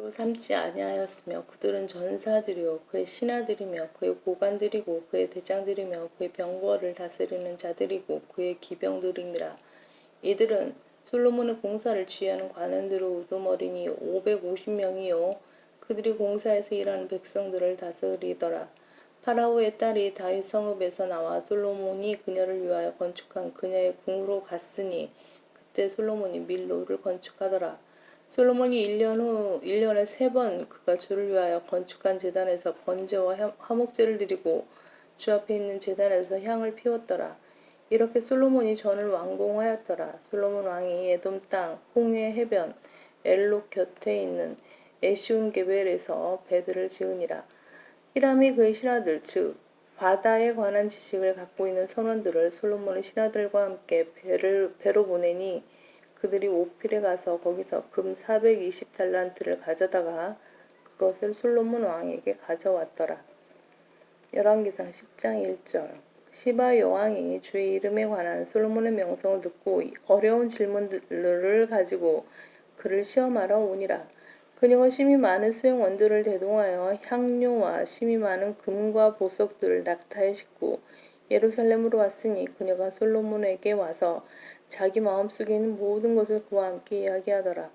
로 삼지 아니하였으며 그들은 전사들이요 그의 신하들이며 그의 고관들이고 그의 대장들이며 그의 병거를 다스리는 자들이고 그의 기병들이니라 이들은 솔로몬의 공사를 지휘하는 관원들의 우두머리니 550명이요 그들이 공사에서 일하는 백성들을 다스리더라. 파라오의 딸이 다윗 성읍에서 나와 솔로몬이 그녀를 위하여 건축한 그녀의 궁으로 갔으니 그때 솔로몬이 밀로를 건축하더라 솔로몬이 1년 후 1년에 세 번 그가 주를 위하여 건축한 제단에서 번제와 화- 화목제를 드리고 주 앞에 있는 제단에서 향을 피웠더라. 이렇게 솔로몬이 전을 완공하였더라. 솔로몬 왕이 에돔 땅 홍해 해변 엘록 곁에 있는 에시온 게벨에서 배들을 지으니라. 히람이 그의 신하들 즉 바다에 관한 지식을 갖고 있는 선원들을 솔로몬의 신하들과 함께 배를 배로 보내니 그들이 오필에 가서 거기서 금 420달란트를 가져다가 그것을 솔로몬 왕에게 가져왔더라. 열왕기상 10장 1절 시바 여왕이 주의 이름에 관한 솔로몬의 명성을 듣고 어려운 질문들을 가지고 그를 시험하러 오니라. 그녀가 심히 많은 수행 원들을 대동하여 향료와 심히 많은 금과 보석들을 낙타에 싣고 예루살렘으로 왔으니 그녀가 솔로몬에게 와서 자기 마음속에 있는 모든 것을 그와 함께 이야기하더라.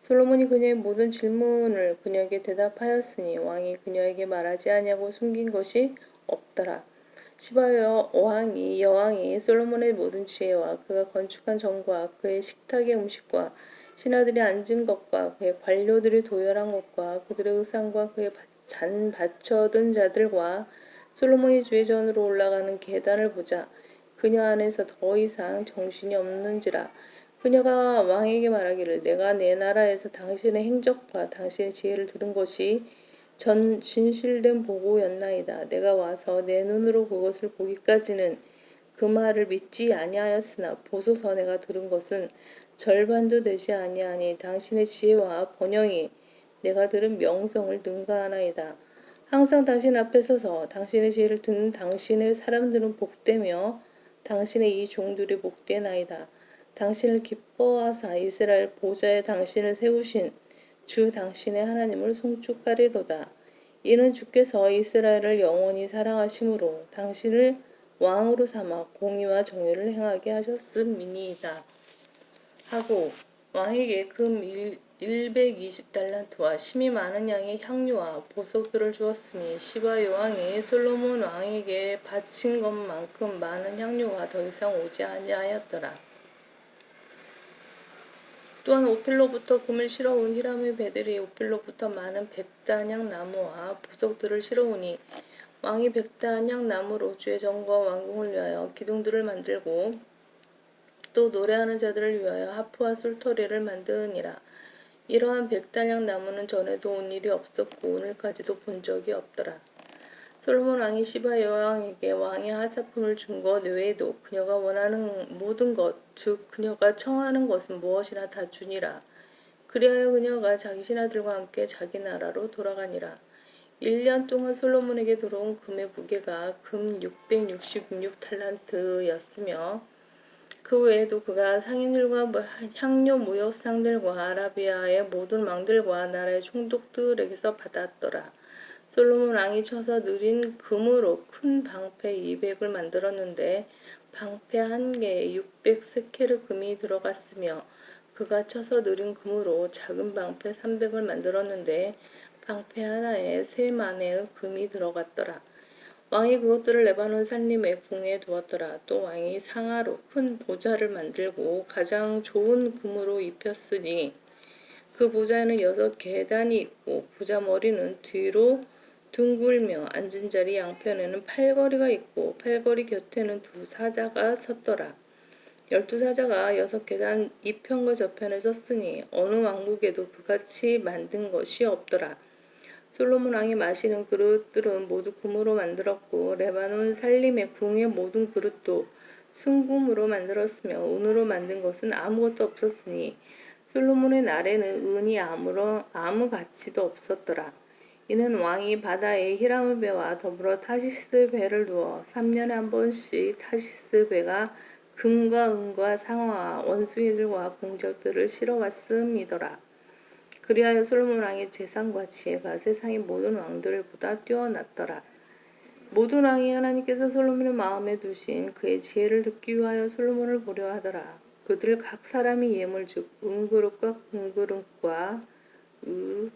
솔로몬이 그녀의 모든 질문을 그녀에게 대답하였으니 왕이 그녀에게 말하지 아니하고 숨긴 것이 없더라. 시바 여- 왕이 여왕이 솔로몬의 모든 지혜와 그가 건축한 정과 그의 식탁의 음식과 신하들이 앉은 것과 그의 관료들이 도열한 것과 그들의 의상과 그의 바- 잔 받쳐든 자들과 솔로몬이 주의 전으로 올라가는 계단을 보자 그녀 안에서 더 이상 정신이 없는지라 그녀가 왕에게 말하기를 내가 내 나라에서 당신의 행적과 당신의 지혜를 들은 것이 전 진실된 보고였나이다. 내가 와서 내 눈으로 그것을 보기까지는 그 말을 믿지 아니하였으나 보소서 내가 들은 것은 절반도 되지 아니하니 당신의 지혜와 번영이 내가 들은 명성을 능가하나이다. 항상 당신 앞에 서서 당신의 지혜를 듣는 당신의 사람들은 복되며 당신의 이 종들이 복되나이다. 당신을 기뻐하사 이스라엘 보좌에 당신을 세우신 주 당신의 하나님을 송축하리로다. 이는 주께서 이스라엘을 영원히 사랑하심으로 당신을 왕으로 삼아 공의와 정의를 행하게 하셨음이니이다. 하고 왕에게 금 120달란트와 심히 많은 양의 향료와 보석들을 주었으니 시바 여왕이 솔로몬 왕에게 바친 것만큼 많은 향료가 더 이상 오지 아니하였더라. 또한 오필로부터 금을 실어온 히람의 배들이 오필로부터 많은 백단향 나무와 부석들을 실어오니 왕이 백단향 나무로 주의 정과 왕궁을 위하여 기둥들을 만들고 또 노래하는 자들을 위하여 하프와 술토리를 만드니라. 이러한 백단향 나무는 전에도 온 일이 없었고 오늘까지도 본 적이 없더라. 솔로몬 왕이 시바 여왕에게 왕의 하사품을 준 것 외에도 그녀가 원하는 모든 것, 즉 그녀가 청하는 것은 무엇이나 다 주니라. 그리하여 그녀가 자기 신하들과 함께 자기 나라로 돌아가니라. 1년 동안 솔로몬에게 들어온 금의 무게가 금 666 탈란트였으며 그 외에도 그가 상인들과 뭐 향료 무역상들과 아라비아의 모든 왕들과 나라의 총독들에게서 받았더라. 솔로몬 왕이 쳐서 느린 금으로 큰 방패 200을 만들었는데 방패 한 개에 600 스케르 금이 들어갔으며 그가 쳐서 느린 금으로 작은 방패 300을 만들었는데 방패 하나에 세 마네의 금이 들어갔더라. 왕이 그것들을 레바논 산림의 궁에 두었더라. 또 왕이 상하로 큰 보좌를 만들고 가장 좋은 금으로 입혔으니 그 보좌에는 여섯 계단이 있고 보좌 머리는 뒤로 둥글며 앉은 자리 양편에는 팔걸이가 있고 팔걸이 곁에는 두 사자가 섰더라. 열두 사자가 여섯 계단 이편과 저편에 섰으니 어느 왕국에도 그같이 만든 것이 없더라. 솔로몬 왕이 마시는 그릇들은 모두 금으로 만들었고 레바논 살림의 궁의 모든 그릇도 순금으로 만들었으며 은으로 만든 것은 아무것도 없었으니 솔로몬의 날에는 은이 아무런 아무 가치도 없었더라. 이는 왕이 바다에 히람의 배와 더불어 타시스 배를 두어 3년에 한 번씩 타시스 배가 금과 은과 상어와 원숭이들과 공적들을 실어 왔음이더라. 그리하여 솔로몬 왕의 재산과 지혜가 세상의 모든 왕들보다 뛰어났더라. 모든 왕이 하나님께서 솔로몬의 마음에 두신 그의 지혜를 듣기 위하여 솔로몬을 보려 하더라. 그들 각 사람이 예물 즉 은그릇과 금그릇과 의,